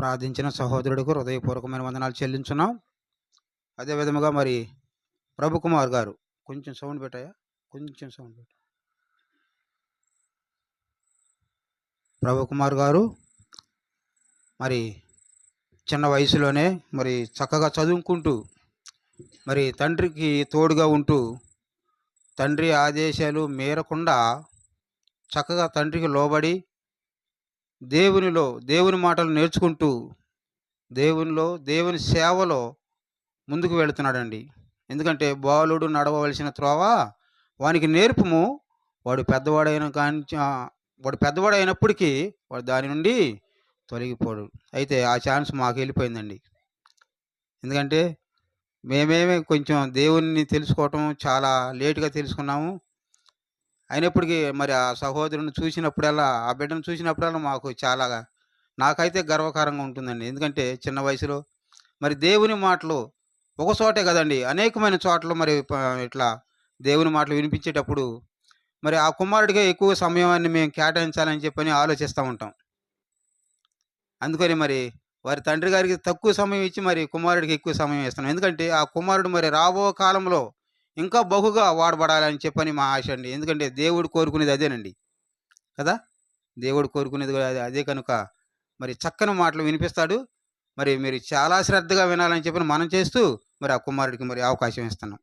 ప్రార్థించిన సహోదరుడికి హృదయపూర్వకమైన వందనాలు చెల్లించున్నాం. అదే విధముగా మరి ప్రభు కుమార్ గారు కొంచెం సౌండ్ పెట్టాయా? కొంచెం సౌండ్ పెట్ట. ప్రభు కుమార్ గారు మరి చిన్న వయసులోనే మరి చక్కగా చదువుకుంటూ మరి తండ్రికి తోడుగా ఉంటూ తండ్రి ఆదేశాలు మేరకుండా చక్కగా తండ్రికి లోబడి దేవునిలో దేవుని మాటలు నేర్చుకుంటూ దేవునిలో దేవుని సేవలో ముందుకు వెళుతున్నాడండి. ఎందుకంటే బాలుడు నడవవలసిన త్రోవ వానికి నేర్పుము. వాడు పెద్దవాడైన కానీ వాడు పెద్దవాడు అయినప్పటికీ వాడు దాని నుండి తొలగిపోడు. అయితే ఆ ఛాన్స్ మాకు వెళ్ళిపోయిందండి. ఎందుకంటే మేమేమే కొంచెం దేవుణ్ణి తెలుసుకోవటం చాలా లేటుగా తెలుసుకున్నాము. అయినప్పటికీ మరి ఆ సహోదరుని చూసినప్పుడల్లా ఆ బిడ్డను చూసినప్పుడల్లా మాకు చాలా నాకైతే గర్వకారంగా ఉంటుందండి. ఎందుకంటే చిన్న వయసులో మరి దేవుని మాటలు ఒక చోటే కదండి. అనేకమైన చోట్ల మరి ఇట్లా దేవుని మాటలు వినిపించేటప్పుడు మరి ఆ కుమారుడిగా ఎక్కువ సమయాన్ని మేము కేటాయించాలని చెప్పని ఆలోచిస్తూ ఉంటాం. అందుకని మరి వారి తండ్రి గారికి తక్కువ సమయం ఇచ్చి మరి కుమారుడికి ఎక్కువ సమయం ఇస్తున్నాం. ఎందుకంటే ఆ కుమారుడు మరి రాబో కాలంలో ఇంకా బహుగా వాడబడాలని చెప్పని మా ఆశ అండి. ఎందుకంటే దేవుడు కోరుకునేది అదేనండి. కదా? దేవుడు కోరుకునేది కూడా అదే అదే కనుక మరి చక్కని మాటలు వినిపిస్తాడు. మరి మీరు చాలా శ్రద్ధగా వినాలని చెప్పని మనం చేస్తూ మరి ఆ కుమారుడికి మరి అవకాశం ఇస్తున్నాం.